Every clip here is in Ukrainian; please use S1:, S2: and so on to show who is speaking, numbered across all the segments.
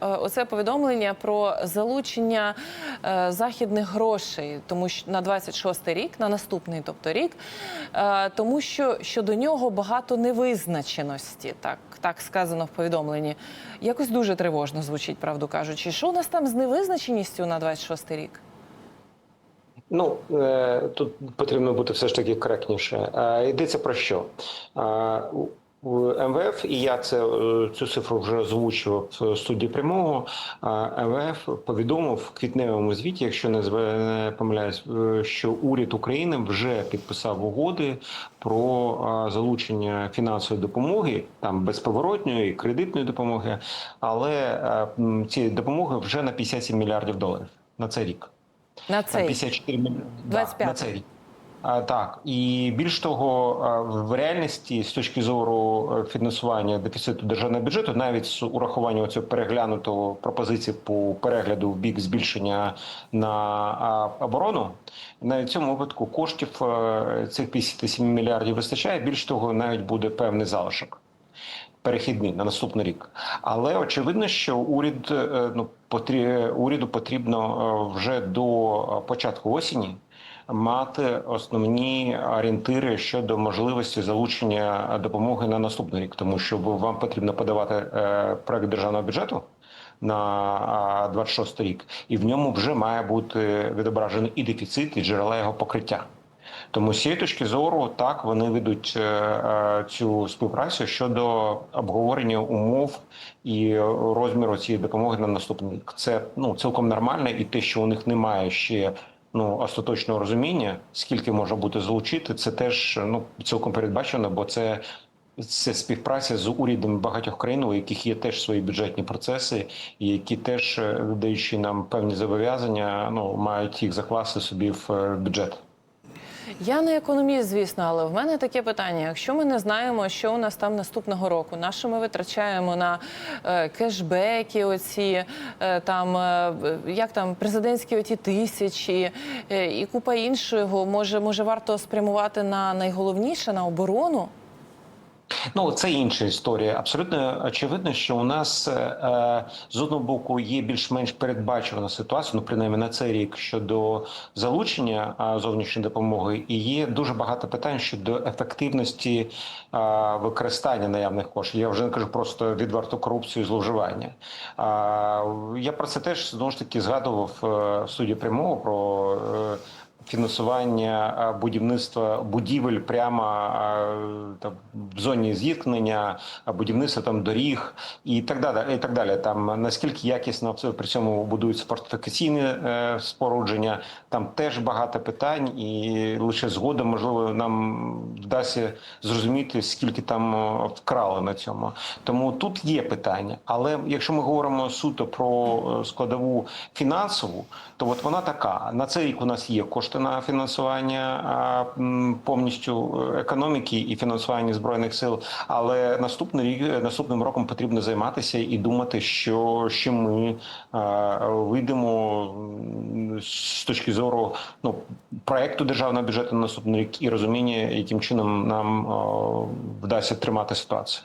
S1: оце повідомлення про залучення е, західних грошей, тому що на 26 рік, на наступний, тобто рік, е, тому що щодо нього багато невизначеності, так, так сказано в повідомленні. Якось дуже тривожно звучить, правду кажучи. Що у нас там з невизначеністю на 26 рік?
S2: Ну е, тут потрібно бути все ж таки коректніше. Е, Йдеться про що? Е, МВФ, і я це е, цю цифру вже озвучував в студії прямого. е, МВФ повідомив в квітневому звіті, якщо не помиляюсь, е, що уряд України вже підписав угоди про е, залучення фінансової допомоги, там безповоротньої кредитної допомоги, але е, цієї допомоги вже на 57 мільярдів доларів на цей рік.
S1: На цей
S2: 54 мільйони. Да, на цей рік. А, так, і більш того, в реальності з точки зору е, фінансування дефіциту державного бюджету, навіть з урахуванням цього переглянутого пропозиції по перегляду в бік збільшення на оборону, на цьому випадку коштів е, цих 57 мільярдів вистачає. Більш того, навіть буде певний залишок перехідний на наступний рік. Але очевидно, що уряд е, ну потрі... уряду потрібно е, вже до е, початку осені мати основні орієнтири щодо можливості залучення допомоги на наступний рік, тому що вам потрібно подавати е, проект державного бюджету. На 26 рік, і в ньому вже має бути відображений і дефіцит, і джерела його покриття. Тому з цієї точки зору так вони ведуть е, е, цю співпрацю щодо обговорення умов і розміру цієї допомоги на наступний рік. Це ну цілком нормально, і те, що у них немає ще ну остаточного розуміння, скільки може бути залучити, це теж ну цілком передбачено, бо це. Це співпраця з урядами багатьох країн, у яких є теж свої бюджетні процеси, і які теж е, даючи нам певні зобов'язання, ну мають їх закласти собі в е, бюджет.
S1: Я не економіст, звісно, але в мене таке питання: якщо ми не знаємо, що у нас там наступного року, на що ми витрачаємо на е, кешбеки, оці е, там е, як там президентські оті тисячі і купа іншого, може, може варто спрямувати на найголовніше на оборону?
S2: Ну, це інша історія. Абсолютно очевидно, що у нас е, з одного боку є більш-менш передбачувана ситуація, ну принаймні на цей рік щодо залучення е, зовнішньої допомоги, і є дуже багато питань щодо ефективності е, використання наявних коштів. Я вже не кажу просто відверту корупцію і зловживання. Е, я про це теж знову ж таки згадував е, в суді прямого про. Фінансування будівництва будівель прямо там, в зоні зіткнення, будівництва там доріг і так далі. І так далі. Там наскільки якісно при цьому будують фортифікаційне е, спорудження, там теж багато питань, і лише згодом можливо нам вдасться зрозуміти, скільки там вкрали на цьому. Тому тут є питання. Але якщо ми говоримо суто про е, складову фінансову, то от вона така: на цей рік у нас є кошти на фінансування повністю економіки і фінансування збройних сил. Але наступний рік наступним роком потрібно займатися і думати, що ще ми вийдемо з точки зору ну проекту державного бюджету на наступний рік і розуміння, яким чином нам вдасться тримати ситуацію.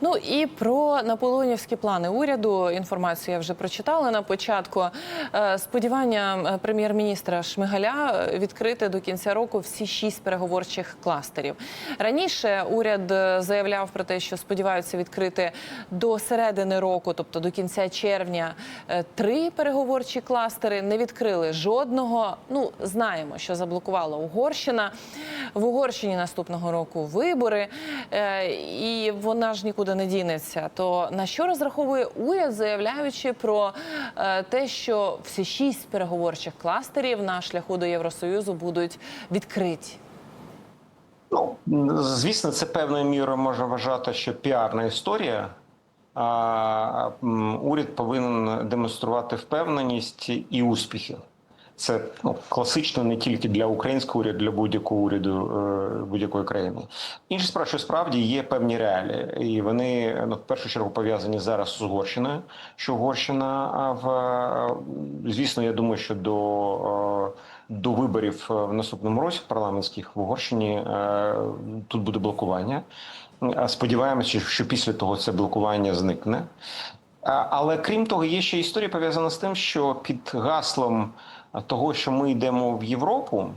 S1: Ну і про наполеонівські плани уряду інформацію я вже прочитала на початку. Е, Сподівання е, прем'єр-міністра Шмигаля е, відкрити до кінця року всі шість переговорчих кластерів. Раніше уряд заявляв про те, що сподіваються відкрити до середини року, тобто до кінця червня, три переговорчі кластери. Не відкрили жодного. Ну знаємо, що заблокувала Угорщина. В Угорщині наступного року вибори, е, і вона ж нікуди не дінеться. То на що розраховує уряд, заявляючи про е, те, що всі шість переговорчих кластерів на шляху до Євросоюзу будуть відкриті?
S2: Ну, звісно, це певною мірою можна вважати, що піарна історія. А, уряд повинен демонструвати впевненість і успіхи. Це ну, класично не тільки для українського уряду, для будь-якого уряду е, будь-якої країни. Інша справа, що справді є певні реалії, і вони ну, в першу чергу пов'язані зараз з Угорщиною. Що Угорщина в е, звісно, я думаю, що до. е, до виборів в наступному році парламентських в Угорщині тут буде блокування. Сподіваємося, що після того це блокування зникне. Але крім того, є ще історія пов'язана з тим, що під гаслом того, що ми йдемо в Європу,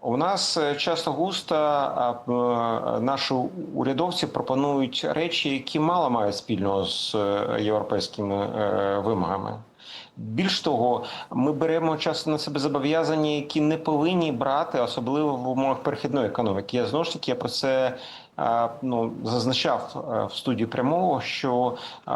S2: у нас е, часто густо е, наші урядовці пропонують речі, які мало мають спільного з е, європейськими вимогами. Більш того, ми беремо часто на себе зобов'язання, які не повинні брати, особливо в умовах перехідної економіки. Я знову ж таки я про це ну, зазначав е, в студії прямого, що е,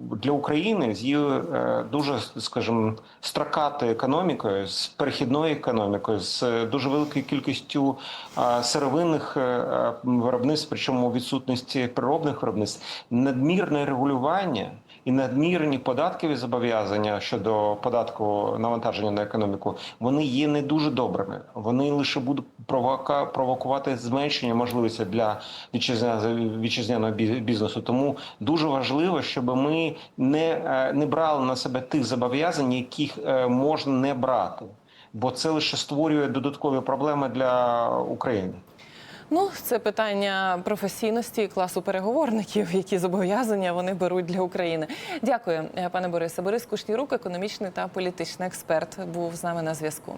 S2: для України з її е, дуже, скажімо, строкатою економікою, з перехідною економікою, з е, дуже великою кількістю е, сировинних е, е, виробництв, причому відсутності природних виробництв, надмірне регулювання і надмірні податкові зобов'язання щодо податку навантаження на економіку, вони є не дуже добрими. Вони лише будуть провока провокувати зменшення можливості для вітчизняного вітчизняного бі- бізнесу. Тому дуже важливо, щоб ми не, е, не брали на себе тих зобов'язань, яких е, можна не брати, бо це лише створює додаткові проблеми для України.
S1: Ну, це питання професійності класу переговорників, які зобов'язання вони беруть для України. Дякую, е, пане Борисе. Борис Кушнірук, економічний та політичний експерт, був з нами на зв'язку.